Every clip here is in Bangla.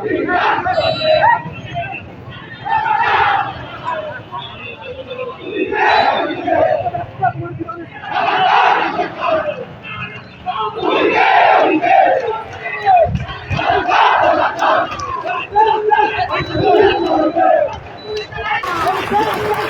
Let's go.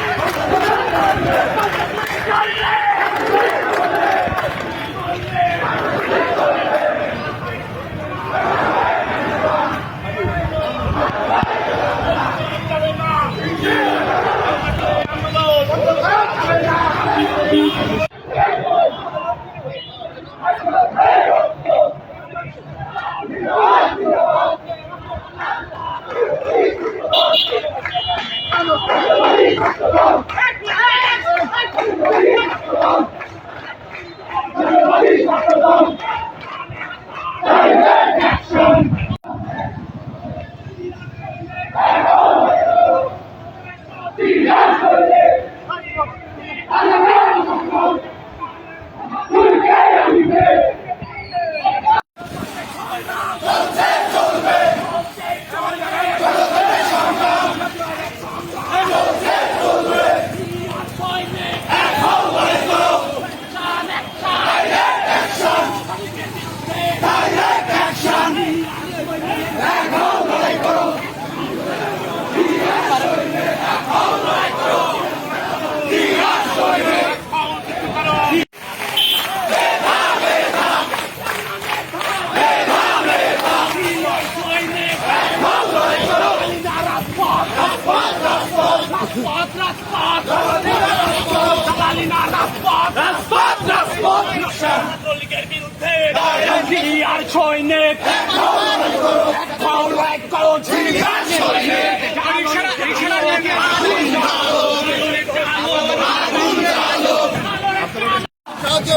আর ছয় নেট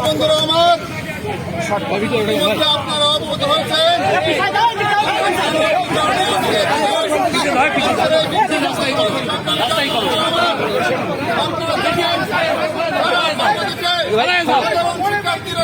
বন্ধুরা আমার আপনারা অবগত হয়েছেন শিক্ষার্থীরা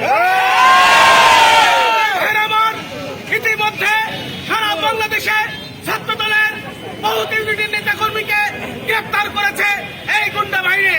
কমিটির নেতা কর্মীকে গ্রেপ্তার করেছে এই গুন্ডা বাহিনী।